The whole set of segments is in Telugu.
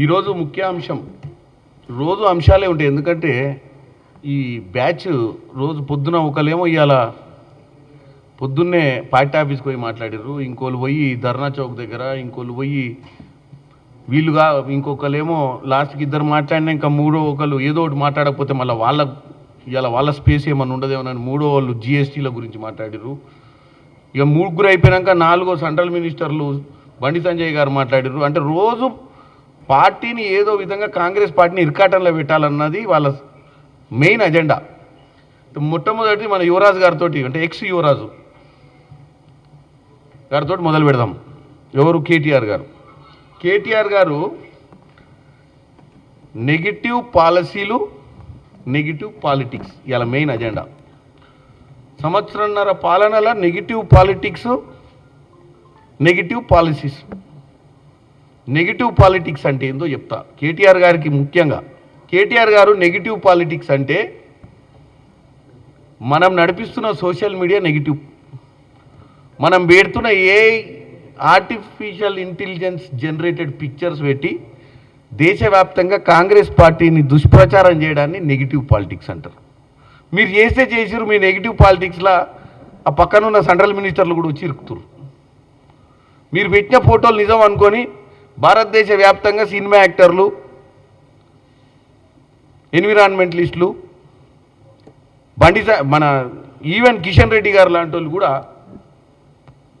ఈరోజు ముఖ్య అంశం. రోజు అంశాలే ఉంటాయి. ఎందుకంటే ఈ బ్యాచ్ రోజు పొద్దున ఒకలేమో ఇవాళ పొద్దున్నే పార్టీ ఆఫీస్కి పోయి మాట్లాడారు ఇంకోళ్ళు పోయి ధర్నా చౌక్ దగ్గర ఇంకోళ్ళు పోయి వీళ్ళుగా ఇంకొకరేమో లాస్ట్కి ఇద్దరు మాట్లాడినా ఇంకా మూడో ఒకళ్ళు ఏదో ఒకటి మాట్లాడకపోతే మళ్ళీ వాళ్ళ ఇవాళ వాళ్ళ స్పేస్ ఏమన్నా ఉండదేమోనని మూడో వాళ్ళు జిఎస్టీల గురించి మాట్లాడారు ఇక ముగ్గురు అయిపోయాక నాలుగో సెంట్రల్ మినిస్టర్లు బండి సంజయ్ గారు మాట్లాడారు అంటే రోజు పార్టీని ఏదో విధంగా కాంగ్రెస్ పార్టీని ఇరకాటంలో పెట్టాలన్నది వాళ్ళ మెయిన్ అజెండా. మొట్టమొదటి మన యువరాజు గారితో అంటే ఎక్స్ యువరాజు గారితో మొదలు పెడదాం. ఎవరు? కేటీఆర్ గారు. కేటీఆర్ గారు నెగిటివ్ పాలసీలు నెగిటివ్ పాలిటిక్స్ ఇలా మెయిన్ అజెండా. సంవత్సరంన్నర పాలనలో negative politics negative policies. Negative politics అంటే ఏందో చెప్తా. కేటీఆర్ గారికి ముఖ్యంగా. కేటీఆర్ గారు నెగిటివ్ పాలిటిక్స్ అంటే మనం నడిపిస్తున్న సోషల్ మీడియా నెగిటివ్. మనం పెడుతున్న ఏ ఆర్టిఫిషియల్ ఇంటెలిజెన్స్ జనరేటెడ్ పిక్చర్స్ పెట్టి దేశవ్యాప్తంగా కాంగ్రెస్ పార్టీని దుష్ప్రచారం చేయడాన్ని నెగిటివ్ పాలిటిక్స్ అంటారు. మీరు చేస్తే చేసిరు మీ నెగిటివ్ పాలిటిక్స్లో ఆ పక్కనున్న సెంట్రల్ మినిస్టర్లు కూడా వచ్చి ఇరుకుతురు మీరు పెట్టిన ఫోటోలు నిజం అనుకొని భారతదేశ వ్యాప్తంగా సినిమా యాక్టర్లు ఎన్విరాన్మెంటలిస్టులు బండి మన ఈవెన్ కిషన్ రెడ్డి గారు లాంటి వాళ్ళు కూడా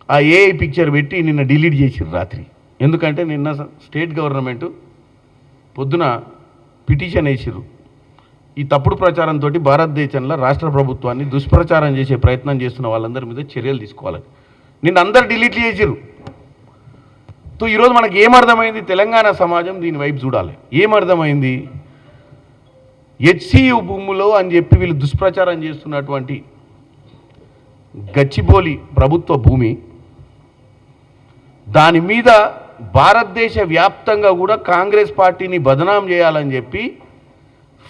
ఆ ఏఐ పిక్చర్ పెట్టి నిన్న డిలీట్ చేసిర్రు రాత్రి. ఎందుకంటే నిన్న స్టేట్ గవర్నమెంట్ పొద్దున పిటిషన్ వేసిరు ఈ తప్పుడు ప్రచారంతో భారతదేశంలో రాష్ట్ర ప్రభుత్వాన్ని దుష్ప్రచారం చేసే ప్రయత్నం చేస్తున్న వాళ్ళందరి మీద చర్యలు తీసుకోవాలని నిన్న అందరు డిలీట్ చేసిరు సో ఈరోజు మనకి ఏమర్థమైంది తెలంగాణ సమాజం దీని వైపు చూడాలి. ఏమర్థమైంది హెచ్సియు భూములో అని చెప్పి వీళ్ళు దుష్ప్రచారం చేస్తున్నటువంటి గచ్చిబోలి ప్రభుత్వ భూమి దాని మీద భారతదేశ వ్యాప్తంగా కూడా కాంగ్రెస్ పార్టీని బదనాం చేయాలని చెప్పి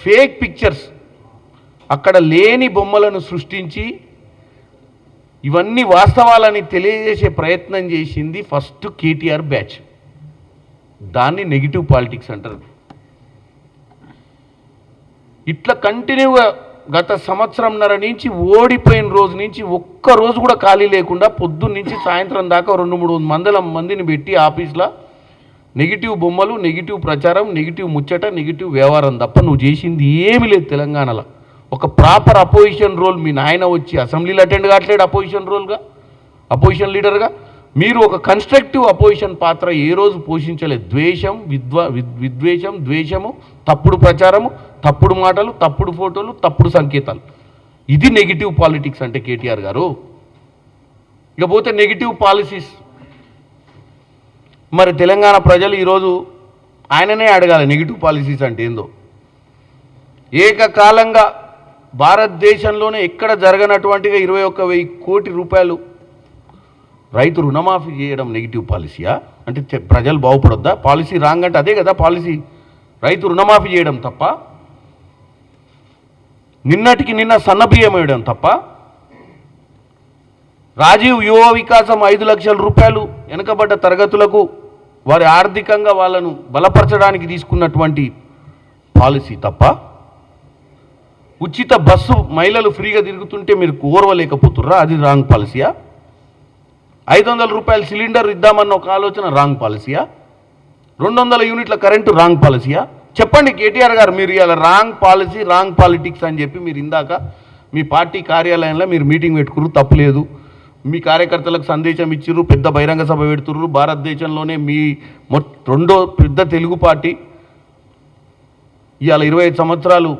ఫేక్ పిక్చర్స్ అక్కడ లేని బొమ్మలను సృష్టించి ఇవన్నీ వాస్తవాలని తెలియజేసే ప్రయత్నం చేసింది ఫస్ట్ కేటీఆర్ బ్యాచ్. దాన్ని నెగిటివ్ పాలిటిక్స్ అంటారు. ఇట్లా కంటిన్యూగా గత సంవత్సరంన్నర నుంచి ఓడిపోయిన రోజు నుంచి ఒక్క రోజు కూడా ఖాళీ లేకుండా పొద్దున్న నుంచి సాయంత్రం దాకా రెండు మూడు వందల మందిని పెట్టి ఆఫీస్లో నెగిటివ్ బొమ్మలు నెగిటివ్ ప్రచారం నెగిటివ్ ముచ్చట నెగిటివ్ వ్యవహారం తప్ప నువ్వు చేసింది ఏమీ లేదు తెలంగాణలో. ఒక ప్రాపర్ అపోజిషన్ రోల్ మీ నాయన వచ్చి అసెంబ్లీలో అటెండ్ కావట్లేడు అపోజిషన్ రోల్గా? అపోజిషన్ లీడర్గా? మీరు ఒక కన్స్ట్రక్టివ్ అపోజిషన్ పాత్ర ఏ రోజు పోషించలేదు. ద్వేషం విద్వా విద్- విద్వేషం ద్వేషము తప్పుడు ప్రచారము తప్పుడు మాటలు తప్పుడు ఫోటోలు తప్పుడు సంకేతాలు. ఇది నెగిటివ్ పాలిటిక్స్ అంటే కేటీఆర్ గారు. ఇకపోతే నెగిటివ్ పాలసీస్ మరి తెలంగాణ ప్రజలు ఈరోజు ఆయననే అడగాలి నెగిటివ్ పాలసీస్ అంటే ఏందో. ఏకకాలంగా భారతదేశంలోనే ఎక్కడ జరగనటువంటిగా ఇరవై ఒక్క వెయ్యి కోటి రూపాయలు రైతు రుణమాఫీ చేయడం నెగిటివ్ పాలసీయా అంటే ప్రజలు బాగుపడొద్దా? పాలసీ రాంగ్ అంటే అదే కదా పాలసీ రైతు రుణమాఫీ చేయడం తప్ప? నిన్నటికి నిన్న సన్నబియ్యం వేయడం తప్ప? రాజీవ్ యువ వికాసం ఐదు లక్షల రూపాయలు వెనుకబడ్డ తరగతులకు వారి ఆర్థికంగా వాళ్ళను బలపరచడానికి తీసుకున్నటువంటి పాలసీ తప్ప? ఉచిత బస్సు మహిళలు ఫ్రీగా తిరుగుతుంటే మీరు కోరవలేకపోతుర్రా? అది రాంగ్ పాలసీయా ఐదు వందల రూపాయల సిలిండర్ ఇద్దామన్న ఒక ఆలోచన రాంగ్ పాలసీయా రెండు వందల యూనిట్ల కరెంటు రాంగ్ పాలసీయా చెప్పండి కేటీఆర్ గారు మీరు ఇలా రాంగ్ పాలసీ రాంగ్ పాలిటిక్స్ అని చెప్పి మీరు ఇందాక మీ పార్టీ కార్యాలయంలో మీరు మీటింగ్ పెట్టుకురు తప్పలేదు మీ కార్యకర్తలకు సందేశం ఇచ్చిర్రు పెద్ద బహిరంగ సభ పెడుతుర్రు. భారతదేశంలోనే మీ మొ రెండో పెద్ద తెలుగు పార్టీ. ఇవాళ ఇరవై ఐదు సంవత్సరాలు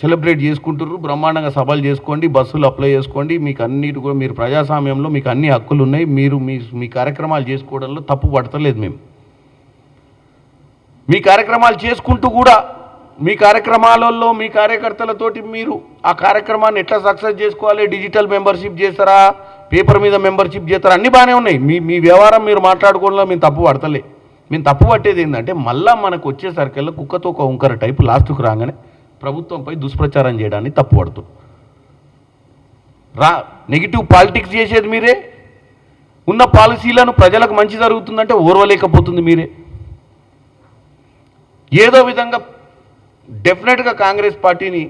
సెలబ్రేట్ చేసుకుంటుర్రు బ్రహ్మాండంగా సభలు చేసుకోండి బస్సులు అప్లై చేసుకోండి. మీకు అన్నిటి కూడా మీరు ప్రజాస్వామ్యంలో మీకు అన్ని హక్కులు ఉన్నాయి మీరు మీ మీ కార్యక్రమాలు చేసుకోవడంలో తప్పు పడతలేదు మేము. మీ కార్యక్రమాలు చేసుకుంటూ కూడా మీ కార్యక్రమాలలో మీ కార్యకర్తలతోటి మీరు ఆ కార్యక్రమాన్ని ఎట్లా సక్సెస్ చేసుకోవాలి? డిజిటల్ మెంబర్షిప్ చేస్తారా? పేపర్ మీద మెంబర్షిప్ చేస్తారా? అన్నీ బాగానే ఉన్నాయి. మీ మీ వ్యవహారం మీరు మాట్లాడుకోవడంలో మేము తప్పు పడతలే. మేము తప్పు పట్టేది ఏంటంటే మళ్ళీ మనకు వచ్చేసరికల్లా కుక్కతో ఒక ఉంకర టైపు లాస్ట్కు రాగానే ప్రభుత్వంపై దుష్ప్రచారం చేయడాన్ని తప్పుపడుతుంది. రా నెగిటివ్ పాలిటిక్స్ చేసేది మీరే. ఉన్న పాలసీలను ప్రజలకు మంచి జరుగుతుందంటే ఓర్వలేకపోతుంది మీరే. ఏదో విధంగా డెఫినెట్గా కాంగ్రెస్ పార్టీని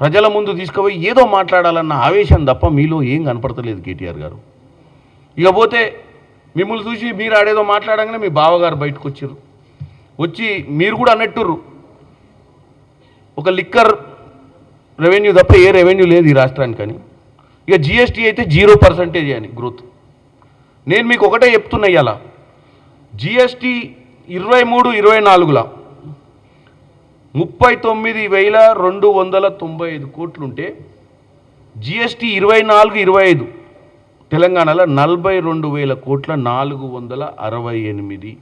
ప్రజల ముందు తీసుకుపోయి ఏదో మాట్లాడాలన్న ఆవేశం తప్ప మీలో ఏం కనపడతలేదు కేటీఆర్ గారు. ఇకపోతే మిమ్మల్ని చూసి మీరు ఆడేదో మాట్లాడంగానే మీ బావగారు బయటకు వచ్చారు. వచ్చి మీరు కూడా అన్నట్టుర్రు. ఒక లిక్కర్ రెవెన్యూ తప్ప ఏ రెవెన్యూ లేదు ఈ రాష్ట్రానికి అని. ఇక జిఎస్టీ అయితే జీరో పర్సెంటేజ్ అని గ్రోత్. నేను మీకు ఒకటే చెప్తున్నా ఇవాళ జిఎస్టీ ఇరవై మూడు ఇరవై నాలుగులా ముప్పై తొమ్మిది వేల రెండు వందల తొంభై ఐదు కోట్లుంటే జిఎస్టీ ఇరవై నాలుగు ఇరవై ఐదు తెలంగాణలో నలభై రెండు వేల కోట్ల నాలుగు వందల అరవై ఎనిమిది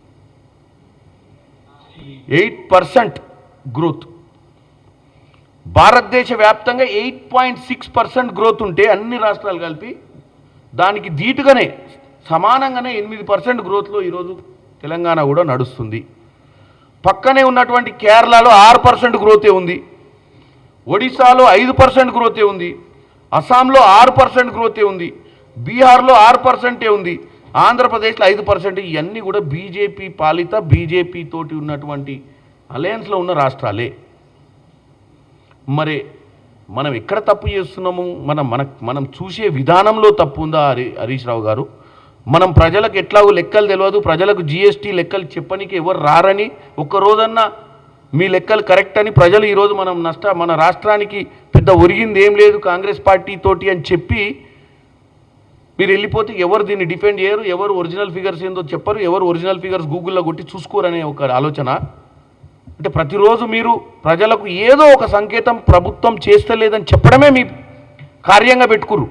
ఎయిట్ పర్సెంట్ గ్రోత్. భారతదేశ వ్యాప్తంగా eight point six percent growth ఉంటే అన్ని రాష్ట్రాలు కలిపి దానికి ధీటుగానే సమానంగానే ఎనిమిది పర్సెంట్ గ్రోత్లో ఈరోజు తెలంగాణ కూడా నడుస్తుంది. పక్కనే ఉన్నటువంటి కేరళలో ఆరు పర్సెంట్ గ్రోతే ఉంది. ఒడిశాలో ఐదు పర్సెంట్ గ్రోతే ఉంది. అస్సాంలో ఆరు పర్సెంట్ గ్రోతే ఉంది. బీహార్లో ఆరు పర్సెంటే ఉంది. ఆంధ్రప్రదేశ్లో ఐదు పర్సెంట్ ఇవన్నీ కూడా బీజేపీ పాలిత బీజేపీ తోటి ఉన్నటువంటి అలయన్స్లో ఉన్న రాష్ట్రాలే. మరి మనం ఎక్కడ తప్పు చేస్తున్నాము? మనం మన మనం చూసే విధానంలో తప్పు ఉందా హరి హరీష్ రావు గారు? మనం ప్రజలకు ఎట్లాగో లెక్కలు తెలియదు ప్రజలకు జిఎస్టీ లెక్కలు చెప్పనీకి ఎవరు రారని ఒక్క మీ లెక్కలు కరెక్ట్ అని ప్రజలు ఈరోజు మనం నష్ట మన రాష్ట్రానికి పెద్ద ఒరిగింది ఏం లేదు కాంగ్రెస్ పార్టీ తోటి అని చెప్పి మీరు వెళ్ళిపోతే ఎవరు దీన్ని డిఫెండ్ చేయరు ఎవరు ఒరిజినల్ ఫిగర్స్ ఏందో చెప్పరు ఎవరు ఒరిజినల్ ఫిగర్స్ గూగుల్లో కొట్టి చూసుకోరనే ఒక ఆలోచన. అంటే ప్రతిరోజు మీరు ప్రజలకు ఏదో ఒక సంకేతం ప్రభుత్వం చేస్తలేదని చెప్పడమే మీ కార్యంగా పెట్టుకురు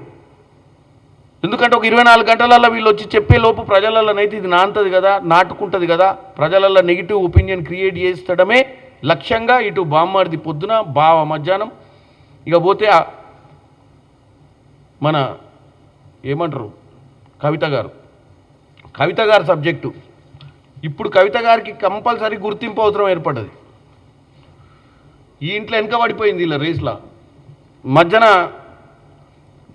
ఎందుకంటే ఒక ఇరవై నాలుగు గంటలలో వీళ్ళు వచ్చి చెప్పే లోపు ప్రజలలోనైతే ఇది నాంతది కదా నాటుకుంటుంది కదా ప్రజలలో నెగిటివ్ ఒపీనియన్ క్రియేట్ చేస్తడమే లక్ష్యంగా ఇటు బామ్మడిది పొద్దున బావ మధ్యాహ్నం. ఇక పోతే మన ఏమంటారు? కవిత గారు. కవిత గారు సబ్జెక్టు. ఇప్పుడు కవిత గారికి కంపల్సరీ గుర్తింపు అవసరం ఏర్పడ్డది. ఈ ఇంట్లో వెనక పడిపోయింది ఇలా రేస్లా. మధ్యన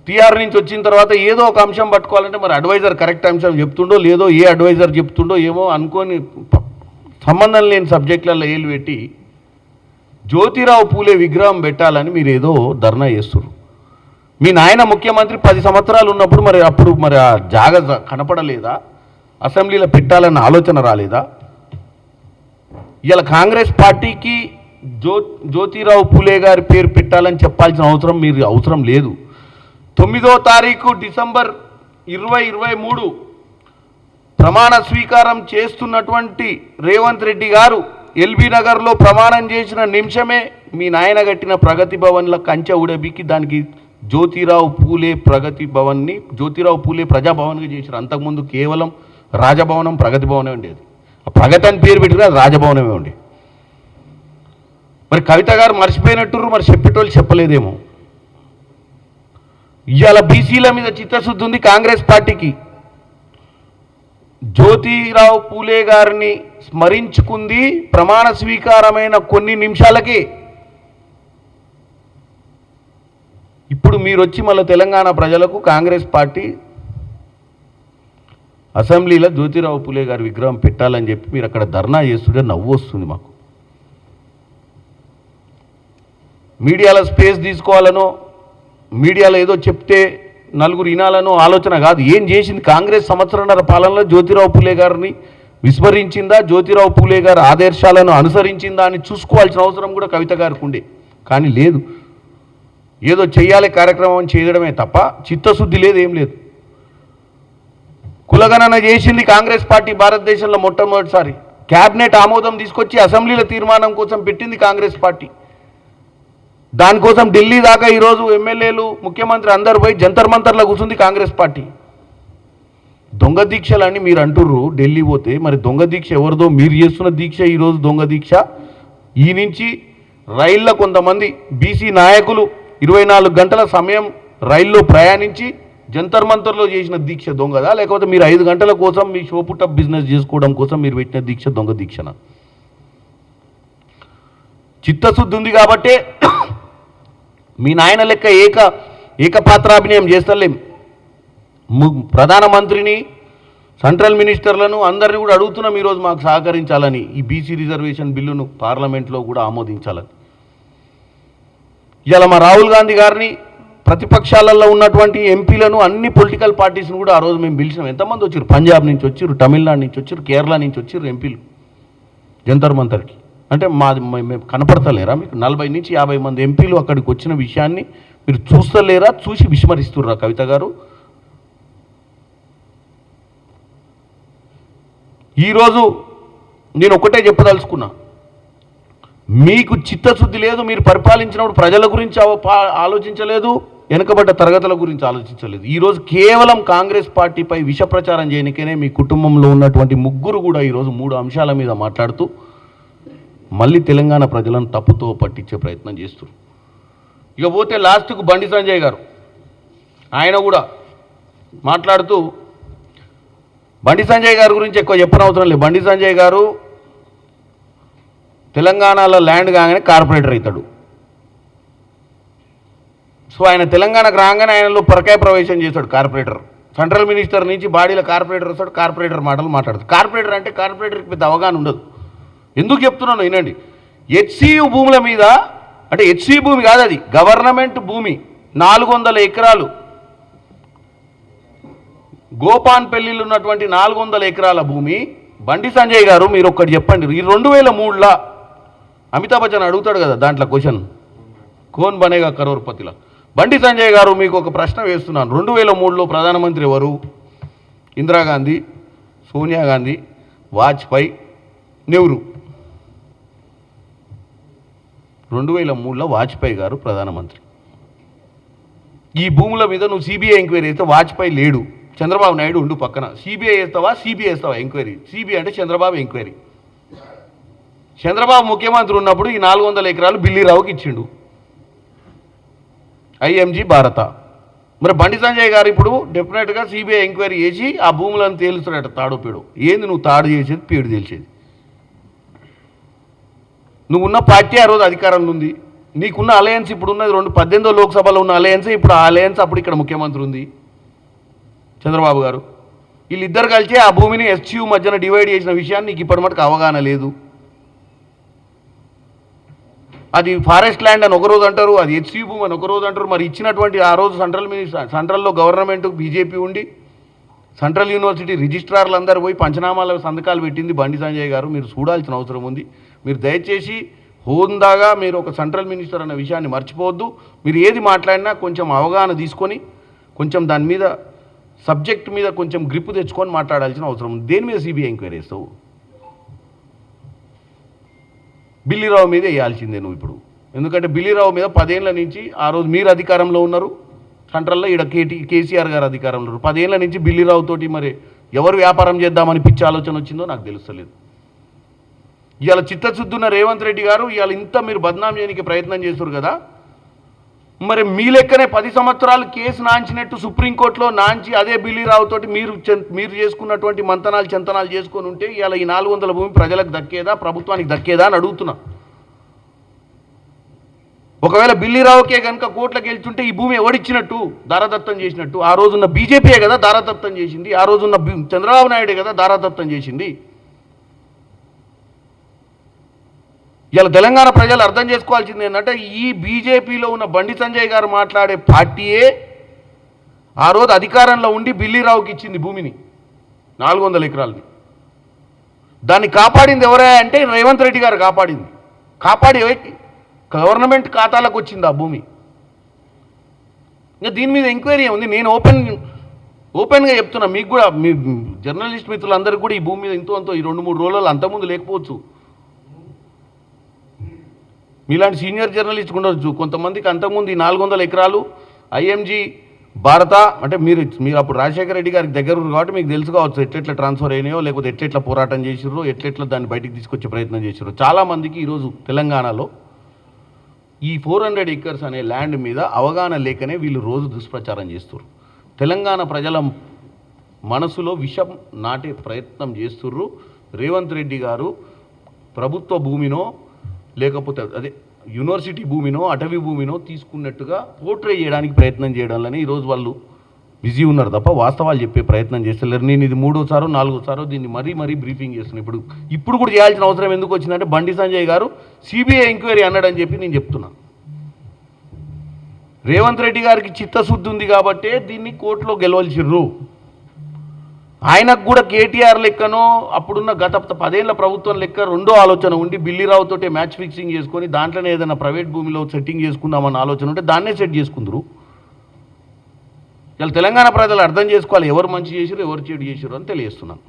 టీఆర్ నుంచి వచ్చిన తర్వాత ఏదో ఒక అంశం పట్టుకోవాలంటే మరి అడ్వైజర్ కరెక్ట్ అంశం చెప్తుండో లేదో ఏ అడ్వైజర్ చెప్తుండో ఏమో అనుకోని సంబంధం లేని సబ్జెక్టులలో ఏలు పెట్టి జ్యోతిరావు పూలే విగ్రహం పెట్టాలని మీరు ఏదో ధర్నా చేస్తున్నారు మీ నాయన ముఖ్యమంత్రి పది సంవత్సరాలు ఉన్నప్పుడు మరి అప్పుడు మరి ఆ జాగ కనపడలేదా? అసెంబ్లీలో పెట్టాలన్న ఆలోచన రాలేదా? ఇలా కాంగ్రెస్ పార్టీకి జ్యో జ్యోతిరావు పూలే గారి పేరు పెట్టాలని చెప్పాల్సిన అవసరం మీరు అవసరం లేదు. తొమ్మిదో తారీఖు డిసెంబర్ ఇరవై ఇరవై మూడు ప్రమాణ స్వీకారం చేస్తున్నటువంటి రేవంత్ రెడ్డి గారు ఎల్బీ నగర్లో ప్రమాణం చేసిన నిమిషమే మీ నాయన కట్టిన ప్రగతి భవన్ల కంచె ఉడబికి దానికి జ్యోతిరావు పూలే ప్రగతి భవన్ని జ్యోతిరావు పూలే ప్రజాభవన్గా చేశారు. అంతకుముందు కేవలం రాజభవనం ప్రగతి భవనే ఉండేది. ఆ ప్రగతి అని పేరు పెట్టిన అది రాజభవనమే ఉండే. మరి కవిత గారు మర్చిపోయినట్టు మరి చెప్పేటోళ్ళు చెప్పలేదేమో. ఇవాళ బీసీల మీద చిత్తశుద్ధి ఉంది కాంగ్రెస్ పార్టీకి. జ్యోతిరావు పూలే గారిని స్మరించుకుంది ప్రమాణ స్వీకారమైన కొన్ని నిమిషాలకే. ఇప్పుడు మీరు వచ్చి మళ్ళీ తెలంగాణ ప్రజలకు కాంగ్రెస్ పార్టీ అసెంబ్లీలో జ్యోతిరావు పులే గారి విగ్రహం పెట్టాలని చెప్పి మీరు అక్కడ ధర్నా చేస్తుంటే నవ్వు వస్తుంది మాకు. మీడియాలో స్పేస్ తీసుకోవాలనో మీడియాలో ఏదో చెప్తే నలుగురు వినాలనో ఆలోచన కాదు. ఏం చేసింది? కాంగ్రెస్ సంవత్సరంన్నర పాలనలో జ్యోతిరావు పులే గారిని విస్మరించిందా? జ్యోతిరావు పూలే గారి ఆదర్శాలను అనుసరించిందా అని చూసుకోవాల్సిన అవసరం కూడా కవిత గారికి ఉండే. కానీ లేదు. ఏదో చేయాలి కార్యక్రమం చేయడమే తప్ప చిత్తశుద్ధి లేదు ఏం లేదు. కులగణన చేసింది కాంగ్రెస్ పార్టీ భారతదేశంలో మొట్టమొదటిసారి. క్యాబినెట్ ఆమోదం తీసుకొచ్చి అసెంబ్లీల తీర్మానం కోసం పెట్టింది కాంగ్రెస్ పార్టీ. దానికోసం ఢిల్లీ దాకా ఈరోజు ఎమ్మెల్యేలు ముఖ్యమంత్రి అందరు పోయి జంతర్ మంతర్లో కూర్చుంది కాంగ్రెస్ పార్టీ. దొంగ దీక్షలని మీరు అంటుర్రు ఢిల్లీ పోతే. మరి దొంగ దీక్ష ఎవరిదో మీరు చేస్తున్న దీక్ష ఈరోజు దొంగ దీక్ష. ఈ నుంచి రైళ్ళ కొంతమంది బీసీ నాయకులు ఇరవై నాలుగు గంటల సమయం రైల్లో ప్రయాణించి జంతర్ మంతర్లో చేసిన దీక్ష దొంగదా? లేకపోతే మీరు ఐదు గంటల కోసం మీ షోపుట బిజినెస్ చేసుకోవడం కోసం మీరు పెట్టిన దీక్ష దొంగ దీక్షన? చిత్తశుద్ధి ఉంది కాబట్టే మీ నాయన లెక్క ఏక ఏకపాత్రాభినయం చేస్తలేం. ప్రధానమంత్రిని సెంట్రల్ మినిస్టర్లను అందరినీ కూడా అడుగుతున్నాం ఈరోజు మాకు సహకరించాలని. ఈ బీసీ రిజర్వేషన్ బిల్లును పార్లమెంట్లో కూడా ఆమోదించాలని. ఇలా మా రాహుల్ గాంధీ గారిని ప్రతిపక్షాలలో ఉన్నటువంటి ఎంపీలను అన్ని పొలిటికల్ పార్టీస్ని కూడా ఆ రోజు మేము పిలిచినాం. ఎంతమంది వచ్చారు పంజాబ్ నుంచి వచ్చారు తమిళనాడు నుంచి వచ్చారు కేరళ నుంచి వచ్చారు ఎంపీలు. జంతర్ మంతర్కి. అంటే మాది మేము కనపడతలేరా మీకు? నలభై నుంచి యాభై మంది ఎంపీలు అక్కడికి వచ్చిన విషయాన్ని మీరు చూస్తలేరా? చూసి విస్మరిస్తుర్రా కవిత గారు? ఈరోజు నేను ఒకటే చెప్పదలుచుకున్నా. మీకు చిత్తశుద్ధి లేదు మీరు పరిపాలించినప్పుడు ప్రజల గురించి పా- ఆలోచించలేదు వెనుకబడ్డ తరగతుల గురించి ఆలోచించలేదు. ఈరోజు కేవలం కాంగ్రెస్ పార్టీపై విష ప్రచారం చేయనికనే మీ కుటుంబంలో ఉన్నటువంటి ముగ్గురు కూడా ఈరోజు మూడు అంశాల మీద మాట్లాడుతూ మళ్ళీ తెలంగాణ ప్రజలను తప్పుతో పట్టించే ప్రయత్నం చేస్తారు ఇక పోతే లాస్ట్కు బండి సంజయ్ గారు ఆయన కూడా మాట్లాడుతూ బండి సంజయ్ గారి గురించి ఎక్కువ చెప్పనవసరం లేదు. బండి సంజయ్ గారు తెలంగాణలో ల్యాండ్ కాగానే కార్పొరేటర్ అవుతాడు. సో ఆయన తెలంగాణకు రాగానే ఆయనలో పరకాయ ప్రవేశం చేశాడు కార్పొరేటర్. సెంట్రల్ మినిస్టర్ నుంచి బాడీలో కార్పొరేటర్ వస్తాడు కార్పొరేటర్ మాటలు మాట్లాడతాడు. కార్పొరేటర్ అంటే కార్పొరేటర్కి పెద్ద అవగాహన ఉండదు. ఎందుకు చెప్తున్నాను వినండి. హెచ్సియు భూముల మీద అంటే హెచ్సి భూమి కాదు అది గవర్నమెంట్ భూమి నాలుగు వందల ఎకరాలు. గోపాన్పల్లిలో ఉన్నటువంటి నాలుగు వందల ఎకరాల భూమి. బండి సంజయ్ గారు మీరు ఒక్కటి చెప్పండి. ఈ రెండు వేల మూడులో అమితాబ్ బచ్చన్ అడుగుతాడు కదా దాంట్లో క్వశ్చన్ కోన్ బనేగా కరోర్పతిలో. బండి సంజయ్ గారు మీకు ఒక ప్రశ్న వేస్తున్నాను. రెండు వేల మూడులో ప్రధానమంత్రి ఎవరు? ఇందిరాగాంధీ సోనియా గాంధీ వాజ్పేయి నెహ్రూ. రెండు వేల మూడులో వాజ్పేయి గారు ప్రధానమంత్రి. ఈ భూముల మీద నువ్వు సిబిఐ ఎంక్వైరీ అయితే వాజ్పేయి లేడు. చంద్రబాబు నాయుడు ఉండు పక్కన. సిబిఐ వేస్తావా సిబిఐ వేస్తావా ఎంక్వైరీ? సిబిఐ అంటే చంద్రబాబు ఎంక్వైరీ. చంద్రబాబు ముఖ్యమంత్రి ఉన్నప్పుడు ఈ నాలుగు వందల ఎకరాలు బిల్లీరావుకి ఇచ్చిండు. ఐఎంజీ భారత. మరి బండి సంజయ్ గారు ఇప్పుడు డెఫినెట్గా సిబిఐ ఎంక్వైరీ చేసి ఆ భూములను తేలుస్తాడట తాడు పీడు ఏంది నువ్వు తాడు చేసేది పీడు తెలిసేది నువ్వు ఉన్న పార్టీ ఆ రోజు అధికారంలో ఉంది. నీకున్న అలయన్స్ ఇప్పుడు ఉన్నది రెండు పద్దెనిమిదో లోక్సభలో ఉన్న అలయన్స్ ఇప్పుడు ఆ అలయన్స్ అప్పుడు ఇక్కడ ముఖ్యమంత్రి ఉంది. చంద్రబాబు గారు. వీళ్ళిద్దరు కలిసి ఆ భూమిని ఎస్యూ మధ్యన డివైడ్ చేసిన విషయాన్ని నీకు ఇప్పటి మటుకు అవగాహన లేదు. అది ఫారెస్ట్ ల్యాండ్ అని ఒక రోజు అంటారు అది హెచ్సీ భూమి అని ఒక రోజు అంటారు. మరి ఇచ్చినటువంటి ఆ రోజు సెంట్రల్ మినిస్టర్ సెంట్రల్లో గవర్నమెంట్ బీజేపీ ఉండి సెంట్రల్ యూనివర్సిటీ రిజిస్ట్రార్లు అందరూ పోయి పంచనామాల సంతకాలు పెట్టింది బండి సంజయ్ గారు. మీరు చూడాల్సిన అవసరం ఉంది. మీరు దయచేసి హోందాగా మీరు ఒక సెంట్రల్ మినిస్టర్ అన్న విషయాన్ని మర్చిపోవద్దు. మీరు ఏది మాట్లాడినా కొంచెం అవగాహన తీసుకొని కొంచెం దాని మీద సబ్జెక్ట్ మీద కొంచెం గ్రిప్ తెచ్చుకొని మాట్లాడాల్సిన అవసరం ఉంది. దేని మీద సిబిఐ ఎంక్వైరీ చేస్తావు? బిల్లీరావు మీద వేయాల్సిందే నువ్వు ఇప్పుడు. ఎందుకంటే బిల్లీరావు మీద పదేళ్ళ నుంచి ఆ రోజు మీరు అధికారంలో ఉన్నారు. సెంట్రల్లో ఈడ కేటీ కేసీఆర్ గారు అధికారంలో ఉన్నారు. పదేళ్ళ నుంచి బిల్లీరావు తోటి మరి ఎవరు వ్యాపారం చేద్దామని పిచ్చి ఆలోచన వచ్చిందో నాకు తెలుస్తలేదు. ఇవాళ చిత్తశుద్ధున్న రేవంత్ రెడ్డి గారు ఇవాళ ఇంత మీరు బద్నాం చేయడానికి ప్రయత్నం చేస్తారు కదా మరి మీ లెక్కనే పది సంవత్సరాలు కేసు నాంచినట్టు సుప్రీంకోర్టులో నాంచి అదే బిల్లీరావు తోటి మీరు చెం- మీరు చేసుకున్నటువంటి మంతనాలు చెంతనాలు చేసుకొని ఉంటే ఇవాళ ఈ నాలుగు వందల భూమి ప్రజలకు దక్కేదా ప్రభుత్వానికి దక్కేదా అని అడుగుతున్నా. ఒకవేళ బిల్లీరావుకే కనుక కోట్లకు వెళ్తుంటే ఈ భూమి ఎవడిచ్చినట్టు? దారాదత్తం చేసినట్టు. ఆ రోజున్న బీజేపీయే కదా దారాదత్తం చేసింది. ఆ రోజున్న చంద్రబాబు నాయుడే కదా దారాదత్తం చేసింది. ఇలా తెలంగాణ ప్రజలు అర్థం చేసుకోవాల్సింది ఏంటంటే ఈ బీజేపీలో ఉన్న బండి సంజయ్ గారు మాట్లాడే పార్టీయే ఆ రోజు అధికారంలో ఉండి బిల్లీరావుకి ఇచ్చింది భూమిని నాలుగు వందల ఎకరాలని. దాన్ని కాపాడింది ఎవరే అంటే రేవంత్ రెడ్డి గారు కాపాడింది. కాపాడి గవర్నమెంట్ ఖాతాలకు వచ్చింది ఆ భూమి. ఇంకా దీని మీద ఎంక్వైరీ ఉంది నేను ఓపెన్ ఓపెన్గా చెప్తున్నా మీకు కూడా మీ జర్నలిస్ట్ మిత్రులందరికీ కూడా ఈ భూమి మీద ఇంతో అంతో ఈ రెండు మూడు రోజులు అంతకుముందు లేకపోవచ్చు. మీలాంటి సీనియర్ జర్నలిస్ట్ ఉండొచ్చు. కొంతమందికి అంతకుముందు ఈ నాలుగు వందల ఎకరాలు ఐఎంజీ భారత అంటే మీరు మీరు అప్పుడు రాజశేఖర రెడ్డి గారికి దగ్గర ఉన్నారు కాబట్టి మీకు తెలుసు కావచ్చు ట్రాన్స్ఫర్ అయినాయో లేకపోతే ఎట్లెట్ల పోరాటం చేసిర్రో ఎట్లెట్ల దాన్ని బయటికి తీసుకొచ్చే ప్రయత్నం చేసిర్రో. చాలామందికి ఈరోజు తెలంగాణలో ఈ ఫోర్ హండ్రెడ్ ఎకర్స్ అనే ల్యాండ్ మీద అవగాహన లేకనే వీళ్ళు రోజు దుష్ప్రచారం చేస్తున్నారు తెలంగాణ ప్రజల మనసులో విషం నాటే ప్రయత్నం చేస్తుర్రు. రేవంత్ రెడ్డి గారు ప్రభుత్వ భూమినో లేకపోతే అదే యూనివర్సిటీ భూమినో అటవీ భూమినో తీసుకున్నట్టుగా పోర్ట్రే చేయడానికి ప్రయత్నం చేయడంలోనే ఈరోజు వాళ్ళు బిజీ ఉన్నారు తప్ప వాస్తవాలు చెప్పే ప్రయత్నం చేస్తలేరు. నేను ఇది మూడోసారో నాలుగోసారో దీన్ని మరీ మరీ బ్రీఫింగ్ చేస్తున్నాను ఇప్పుడు ఇప్పుడు కూడా చేయాల్సిన అవసరం ఎందుకు వచ్చిందంటే బండి సంజయ్ గారు సిబిఐ ఎంక్వైరీ అన్నాడని చెప్పి నేను చెప్తున్నా. రేవంత్ రెడ్డి గారికి చిత్తశుద్ధి ఉంది కాబట్టే దీన్ని కోర్టులో గెలవలసిర్రు. ఆయనకు కూడా కేటీఆర్ లెక్కనో అప్పుడున్న గత పదేళ్ళ ప్రభుత్వం లెక్క రెండో ఆలోచన ఉండి బిల్లీరావుతోటే మ్యాచ్ ఫిక్సింగ్ చేసుకొని దాంట్లోనే ఏదైనా ప్రైవేట్ భూమిలో సెట్టింగ్ చేసుకుందామన్న ఆలోచన ఉంటే దాన్నే సెట్ చేసుకుందరు. ఇలా తెలంగాణ ప్రజలు అర్థం చేసుకోవాలి ఎవరు మంచి చేసిరు ఎవరు చెడు చేసిరు అని తెలియజేస్తున్నాను.